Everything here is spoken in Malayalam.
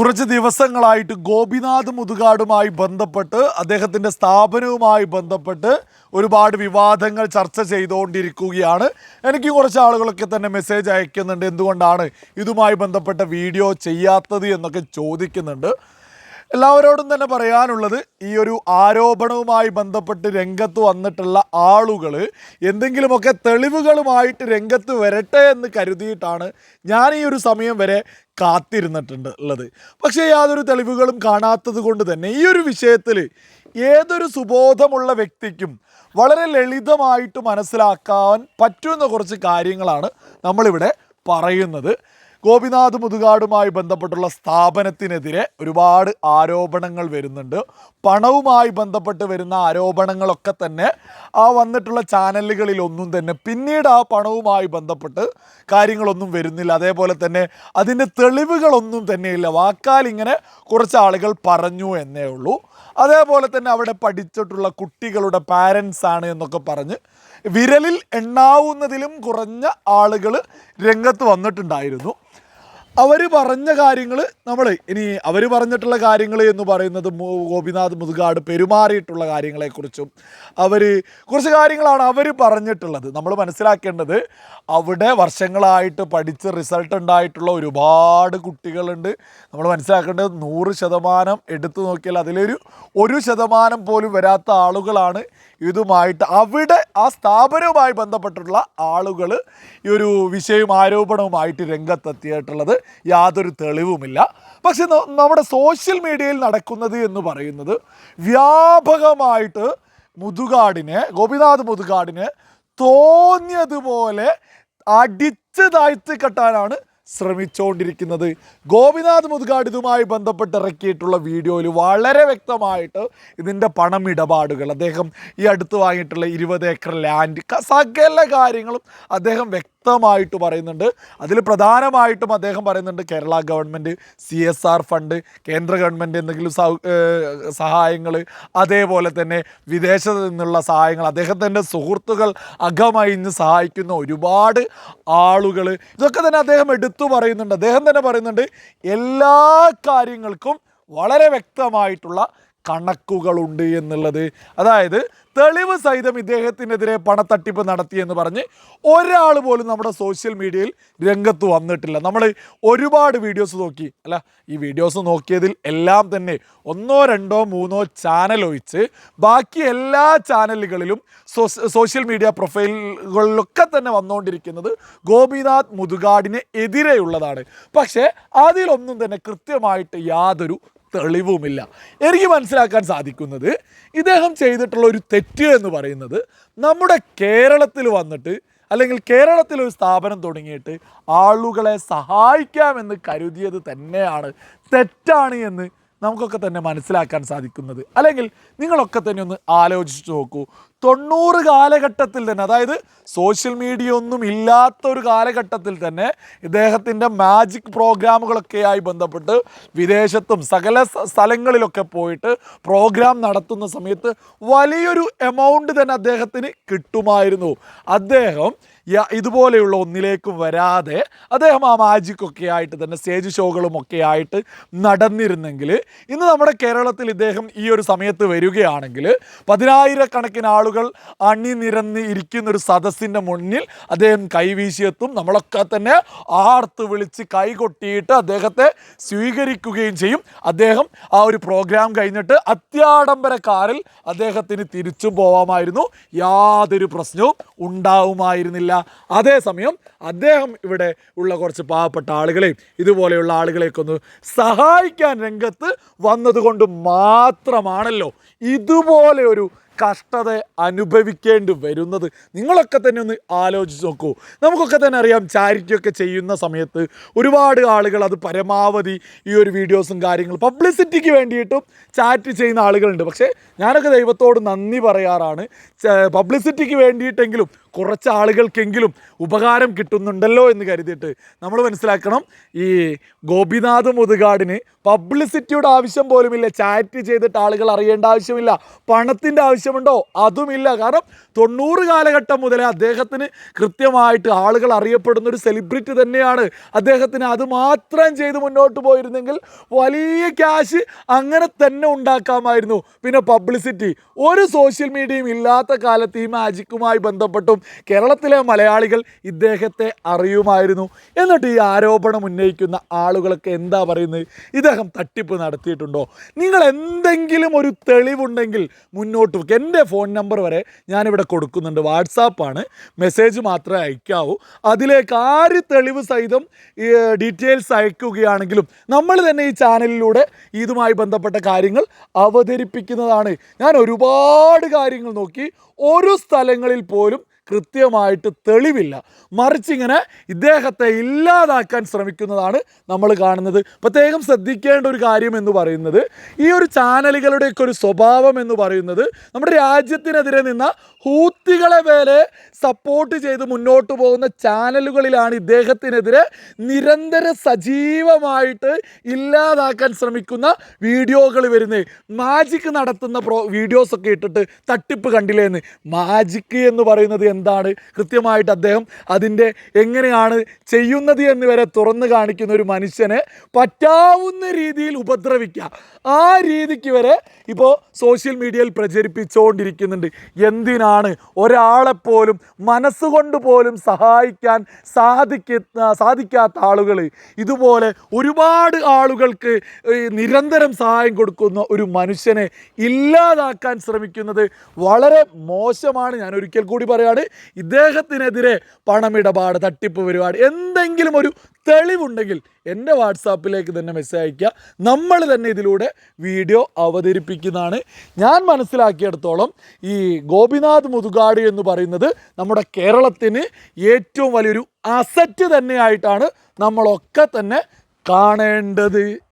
കുറച്ച് ദിവസങ്ങളായിട്ട് ഗോപിനാഥ് മുതുകാടുമായി ബന്ധപ്പെട്ട് അദ്ദേഹത്തിന്റെ സ്ഥാപനവുമായി ബന്ധപ്പെട്ട് ഒരുപാട് വിവാദങ്ങൾ ചർച്ച ചെയ്തുകൊണ്ടിരിക്കുകയാണ്. എനിക്ക് കുറച്ച് ആളുകളൊക്കെ തന്നെ മെസ്സേജ് അയക്കുന്നുണ്ട്. എന്തുകൊണ്ടാണ് ഇതുമായി ബന്ധപ്പെട്ട വീഡിയോ ചെയ്യാത്തത് എന്നൊക്കെ ചോദിക്കുന്നുണ്ട്. എല്ലാവരോടും തന്നെ പറയാനുള്ളത് ഈ ഒരു ആരോപണവുമായി ബന്ധപ്പെട്ട് രംഗത്ത് വന്നിട്ടുള്ള ആളുകൾ എന്തെങ്കിലുമൊക്കെ തെളിവുകളുമായിട്ട് രംഗത്ത് വരട്ടെ എന്ന് കരുതിയിട്ടാണ് ഞാൻ ഈ ഒരു സമയം വരെ കാത്തിരുന്നിട്ടുണ്ട് ഉള്ളത് പക്ഷേ യാതൊരു തെളിവുകളും കാണാത്തത് കൊണ്ട് തന്നെ ഈ ഒരു വിഷയത്തിൽ ഏതൊരു സുബോധമുള്ള വ്യക്തിക്കും വളരെ ലളിതമായിട്ട് മനസ്സിലാക്കാൻ പറ്റുന്ന കുറച്ച് കാര്യങ്ങളാണ് നമ്മളിവിടെ പറയുന്നത്. ഗോപിനാഥ് മുതുകാടുമായി ബന്ധപ്പെട്ടുള്ള സ്ഥാപനത്തിനെതിരെ ഒരുപാട് ആരോപണങ്ങൾ വരുന്നുണ്ട്. പണവുമായി ബന്ധപ്പെട്ട് വരുന്ന ആരോപണങ്ങളൊക്കെ തന്നെ ആ വന്നിട്ടുള്ള ചാനലുകളിലൊന്നും തന്നെ പിന്നീട് ആ പണവുമായി ബന്ധപ്പെട്ട് കാര്യങ്ങളൊന്നും വരുന്നില്ല. അതേപോലെ തന്നെ അതിന്റെ തെളിവുകളൊന്നും തന്നെയില്ല വാക്കാൽ ഇങ്ങനെ കുറച്ച് ആളുകൾ പറഞ്ഞു എന്നേ ഉള്ളൂ. അതേപോലെ തന്നെ അവിടെ പഠിച്ചിട്ടുള്ള കുട്ടികളുടെ പാരൻസ് ആണ് എന്നൊക്കെ പറഞ്ഞ് വിരലിൽ എണ്ണാവുന്നതിലും കുറഞ്ഞ ആളുകൾ രംഗത്ത് വന്നിട്ടുണ്ടായിരുന്നു. അവർ പറഞ്ഞ കാര്യങ്ങൾ നമ്മൾ ഇനി അവർ പറഞ്ഞിട്ടുള്ള കാര്യങ്ങൾ എന്ന് പറയുന്നത് ഗോപിനാഥ് മുതുകാട് പെരുമാറിയിട്ടുള്ള കാര്യങ്ങളെക്കുറിച്ചും അവർ കുറച്ച് കാര്യങ്ങളാണ് അവർ പറഞ്ഞിട്ടുള്ളത്. നമ്മൾ മനസ്സിലാക്കേണ്ടത് അവിടെ വർഷങ്ങളായിട്ട് പഠിച്ച് റിസൾട്ട് ഉണ്ടായിട്ടുള്ള ഒരുപാട് കുട്ടികളുണ്ട്. നമ്മൾ മനസ്സിലാക്കേണ്ടത് നൂറ് ശതമാനം എടുത്തു നോക്കിയാൽ അതിലൊരു ഒരു ശതമാനം പോലും വരാത്ത ആളുകളാണ് ഇതുമായിട്ട് അവിടെ ആ സ്ഥാപനവുമായി ബന്ധപ്പെട്ടുള്ള ആളുകൾ ഈ ഒരു വിഷയവും ആരോപണവുമായിട്ട് രംഗത്തെത്തിയിട്ടുള്ളത്. യാതൊരു തെളിവുമില്ല. പക്ഷെ നമ്മുടെ സോഷ്യൽ മീഡിയയിൽ നടക്കുന്നത് എന്ന് പറയുന്നത് വ്യാപകമായിട്ട് മുതുകാടിനെ ഗോപിനാഥ് മുതുകാടിനെ തോന്നിയതുപോലെ അടിച്ച് താഴ്ത്തി കെട്ടാനാണ് ശ്രമിച്ചുകൊണ്ടിരിക്കുന്നത് ഗോപിനാഥ് മുതുകാട് ഇതുമായി ബന്ധപ്പെട്ട് ഇറക്കിയിട്ടുള്ള വീഡിയോയിൽ വളരെ വ്യക്തമായിട്ട് ഇതിന്റെ പണമിടപാടുകൾ അദ്ദേഹം ഈ അടുത്ത് വാങ്ങിയിട്ടുള്ള ഇരുപത് ഏക്കർ ലാൻഡ് സകല കാര്യങ്ങളും അദ്ദേഹം വ്യക്തമായിട്ട് പറയുന്നുണ്ട്. അതിൽ പ്രധാനമായിട്ടും അദ്ദേഹം പറയുന്നുണ്ട് Kerala government C S R fund കേന്ദ്ര ഗവൺമെന്റ് എന്തെങ്കിലും സഹായങ്ങൾ അതേപോലെ തന്നെ വിദേശത്ത് നിന്നുള്ള സഹായങ്ങൾ അദ്ദേഹത്തിന്റെ സുഹൃത്തുക്കൾ അകമയിഞ്ഞ് സഹായിക്കുന്ന ഒരുപാട് ആളുകൾ. ഇതൊക്കെ തന്നെ അദ്ദേഹം എടുത്തു പറയുന്നുണ്ട്. അദ്ദേഹം തന്നെ പറയുന്നുണ്ട് എല്ലാ കാര്യങ്ങൾക്കും വളരെ വ്യക്തമായിട്ടുള്ള കണക്കുകളുണ്ട് എന്നുള്ളത്. അതായത് തെളിവ് സഹിതം ഇദ്ദേഹത്തിനെതിരെ പണത്തട്ടിപ്പ് നടത്തിയെന്ന് പറഞ്ഞ് ഒരാൾ പോലും നമ്മുടെ സോഷ്യൽ മീഡിയയിൽ രംഗത്ത് വന്നിട്ടില്ല. നമ്മൾ ഒരുപാട് വീഡിയോസ് നോക്കി. അല്ല ഈ വീഡിയോസ് നോക്കിയതിൽ എല്ലാം തന്നെ ഒന്നോ രണ്ടോ മൂന്നോ ചാനൽ ഒഴിച്ച് ബാക്കി എല്ലാ ചാനലുകളിലും സോഷ്യൽ മീഡിയ പ്രൊഫൈലുകളിലൊക്കെ തന്നെ വന്നുകൊണ്ടിരിക്കുന്നത് ഗോപിനാഥ് മുതുകാടിന് എതിരെയുള്ളതാണ്. പക്ഷേ അതിലൊന്നും തന്നെ കൃത്യമായിട്ട് യാതൊരു തെളിവുമില്ല. എനിക്ക് മനസ്സിലാക്കാൻ സാധിക്കുന്നത് ഇദ്ദേഹം ചെയ്തിട്ടുള്ള ഒരു തെറ്റ് എന്ന് പറയുന്നത് നമ്മുടെ കേരളത്തിൽ വന്നിട്ട് അല്ലെങ്കിൽ കേരളത്തിൽ ഒരു സ്ഥാപനം തുടങ്ങിയിട്ട് ആളുകളെ സഹായിക്കാമെന്ന് കരുതിയത് തന്നെയാണ് തെറ്റാണ് എന്ന് നമുക്കൊക്കെ തന്നെ മനസ്സിലാക്കാൻ സാധിക്കുന്നത്. അല്ലെങ്കിൽ നിങ്ങളൊക്കെ തന്നെ ഒന്ന് ആലോചിച്ച് നോക്കൂ. തൊണ്ണൂറ് കാലഘട്ടത്തിൽ തന്നെ അതായത് സോഷ്യൽ മീഡിയ ഒന്നും ഇല്ലാത്ത ഒരു കാലഘട്ടത്തിൽ തന്നെ ഇദ്ദേഹത്തിന്റെ മാജിക് പ്രോഗ്രാമുകളൊക്കെയായി ബന്ധപ്പെട്ട് വിദേശത്തും സകല സ്ഥലങ്ങളിലൊക്കെ പോയിട്ട് പ്രോഗ്രാം നടത്തുന്ന സമയത്ത് വലിയൊരു എമൗണ്ട് തന്നെ അദ്ദേഹത്തിന് കിട്ടുമായിരുന്നു. അദ്ദേഹം ഇതുപോലെയുള്ള ഒന്നിലേക്കും വരാതെ അദ്ദേഹം ആ മാജിക് ഒക്കെ ആയിട്ട് തന്നെ സ്റ്റേജ് ഷോകളും ഒക്കെ ആയിട്ട് നടന്നിരുന്നെങ്കിൽ ഇന്ന് നമ്മുടെ കേരളത്തിൽ ഇദ്ദേഹം ഈ ഒരു സമയത്ത് വരികയാണെങ്കിൽ പതിനായിരക്കണക്കിന് ആളുകൾ അണിനിരന്ന് ഇരിക്കുന്ന ഒരു സദസ്സിന്റെ മുന്നിൽ അദ്ദേഹം കൈവീശിയെത്തും നമ്മളൊക്കെ തന്നെ ആർത്ത് വിളിച്ച് കൈകൊട്ടിയിട്ട് അദ്ദേഹത്തെ സ്വീകരിക്കുകയും ചെയ്യും. അദ്ദേഹം ആ ഒരു പ്രോഗ്രാം കഴിഞ്ഞിട്ട് അത്യാഡംബര കാറിൽ അദ്ദേഹത്തിന് തിരിച്ചു പോവാമായിരുന്നു. യാതൊരു പ്രശ്നവും ഉണ്ടാവുമായിരുന്നില്ല. അതേസമയം അദ്ദേഹം ഇവിടെ ഉള്ള കുറച്ച് പാവപ്പെട്ട ആളുകളെയും ഇതുപോലെയുള്ള ആളുകളെയൊക്കെ ഒന്ന് സഹായിക്കാൻ രംഗത്ത് വന്നതുകൊണ്ട് മാത്രമാണല്ലോ ഇതുപോലെ ഒരു കഷ്ടത അനുഭവിക്കേണ്ടി വരുന്നത്. നിങ്ങളൊക്കെ തന്നെ ഒന്ന് ആലോചിച്ച് നോക്കൂ. നമുക്കൊക്കെ തന്നെ അറിയാം ചാരിറ്റിയൊക്കെ ചെയ്യുന്ന സമയത്ത് ഒരുപാട് ആളുകൾ അത് പരമാവധി ഈ ഒരു വീഡിയോസും കാര്യങ്ങളും പബ്ലിസിറ്റിക്ക് വേണ്ടിയിട്ടും ചാറ്റ് ചെയ്യുന്ന ആളുകളുണ്ട്. പക്ഷേ ഞാനൊക്കെ ദൈവത്തോട് നന്ദി പറയാറാണ്. പബ്ലിസിറ്റിക്ക് വേണ്ടിയിട്ടെങ്കിലും കുറച്ച് ആളുകൾക്കെങ്കിലും ഉപകാരം കിട്ടുന്നുണ്ടല്ലോ എന്ന് കരുതിയിട്ട് നമ്മൾ മനസ്സിലാക്കണം ഈ ഗോപിനാഥ് മുതുകാടിന് പബ്ലിസിറ്റിയുടെ ആവശ്യം പോലുമില്ല. ചാറ്റ് ചെയ്തിട്ട് ആളുകൾ അറിയേണ്ട ആവശ്യമില്ല. പണത്തിന്റെ ആവശ്യമുണ്ടോ? അതുമില്ല. കാരണം തൊണ്ണൂറ് കാലഘട്ടം മുതലേ അദ്ദേഹത്തിന് കൃത്യമായിട്ട് ആളുകൾ അറിയപ്പെടുന്ന ഒരു സെലിബ്രിറ്റി തന്നെയാണ് അദ്ദേഹത്തിന്. അത് മാത്രം ചെയ്ത് മുന്നോട്ട് പോയിരുന്നെങ്കിൽ വലിയ ക്യാഷ് അങ്ങനെ തന്നെ ഉണ്ടാക്കാമായിരുന്നു. പിന്നെ പബ്ലിസിറ്റി ഒരു സോഷ്യൽ മീഡിയയും ഇല്ലാത്ത കാലത്ത് ഈ മാജിക്കുമായി ബന്ധപ്പെട്ടും കേരളത്തിലെ മലയാളികൾ ഇദ്ദേഹത്തെ അറിയുമായിരുന്നു. എന്നിട്ട് ഈ ആരോപണം ഉന്നയിക്കുന്ന ആളുകളൊക്കെ എന്താ പറയുന്നത്? ഇദ്ദേഹം തട്ടിപ്പ് നടത്തിയിട്ടുണ്ടോ? നിങ്ങൾ എന്തെങ്കിലും ഒരു തെളിവുണ്ടെങ്കിൽ മുന്നോട്ട് എന്റെ ഫോൺ നമ്പർ വരെ ഞാനിവിടെ കൊടുക്കുന്നുണ്ട്. വാട്സാപ്പാണ് മെസ്സേജ് മാത്രമേ അയക്കാവൂ. അതിലേക്ക് ആര് തെളിവ് സഹിതം ഡീറ്റെയിൽസ് അയക്കുകയാണെങ്കിലും നമ്മൾ തന്നെ ഈ ചാനലിലൂടെ ഇതുമായി ബന്ധപ്പെട്ട കാര്യങ്ങൾ അവതരിപ്പിക്കുന്നതാണ്. ഞാൻ ഒരുപാട് കാര്യങ്ങൾ നോക്കി. ഒരു സ്ഥലങ്ങളിൽ പോലും കൃത്യമായിട്ട് തെളിവില്ല. മറിച്ച് ഇങ്ങനെ ഇദ്ദേഹത്തെ ഇല്ലാതാക്കാൻ ശ്രമിക്കുന്നതാണ് നമ്മൾ കാണുന്നത്. പ്രത്യേകം ശ്രദ്ധിക്കേണ്ട ഒരു കാര്യം എന്ന് പറയുന്നത് ഈ ഒരു ചാനലുകളുടെയൊക്കെ ഒരു സ്വഭാവം എന്ന് പറയുന്നത് നമ്മുടെ രാജ്യത്തിനെതിരെ നിന്ന ഹൂത്തികളെ വരെ സപ്പോർട്ട് ചെയ്ത് മുന്നോട്ട് പോകുന്ന ചാനലുകളിലാണ് ഇദ്ദേഹത്തിനെതിരെ നിരന്തര സജീവമായിട്ട് ഇല്ലാതാക്കാൻ ശ്രമിക്കുന്ന വീഡിയോകൾ വരുന്നത്. മാജിക് നടത്തുന്ന പ്രോ വീഡിയോസൊക്കെ ഇട്ടിട്ട് തട്ടിപ്പ് കണ്ടില്ലേ എന്ന്? മാജിക് എന്ന് പറയുന്നത് എന്താണ് കൃത്യമായിട്ട് അദ്ദേഹം അതിന്റെ എങ്ങനെയാണ് ചെയ്യുന്നത് എന്ന് വരെ തുറന്നു കാണിക്കുന്ന ഒരു മനുഷ്യനെ പറ്റാവുന്ന രീതിയിൽ ഉപദ്രവിക്കുക. ആ രീതിക്ക് വരെ ഇപ്പോൾ സോഷ്യൽ മീഡിയയിൽ പ്രചരിപ്പിച്ചുകൊണ്ടിരിക്കുന്നുണ്ട്. എന്തിനാണ് ഒരാളെപ്പോലും മനസ്സുകൊണ്ട് പോലും സഹായിക്കാൻ സാധിക്ക സാധിക്കാത്ത ആളുകൾ ഇതുപോലെ ഒരുപാട് ആളുകൾക്ക് നിരന്തരം സഹായം കൊടുക്കുന്ന ഒരു മനുഷ്യനെ ഇല്ലാതാക്കാൻ ശ്രമിക്കുന്നത് വളരെ മോശമാണ്. ഞാൻ ഒരിക്കൽ കൂടി പറയാണ് ഇദ്ദേഹത്തിനെതിരെ പണമിടപാട് തട്ടിപ്പ് പരിപാടി എന്തെങ്കിലും ഒരു തെളിവുണ്ടെങ്കിൽ എന്റെ വാട്സാപ്പിലേക്ക് തന്നെ മെസ്സേജ് അയക്കുക നമ്മൾ തന്നെ ഇതിലൂടെ വീഡിയോ അവതരിപ്പിക്കുന്നതാണ്. ഞാൻ മനസ്സിലാക്കിയിടത്തോളം ഈ ഗോപിനാഥ് മുതുകാട് എന്ന് പറയുന്നത് നമ്മുടെ കേരളത്തിന് ഏറ്റവും വലിയൊരു അസറ്റ് തന്നെയായിട്ടാണ് നമ്മളൊക്കെ തന്നെ കാണേണ്ടത്.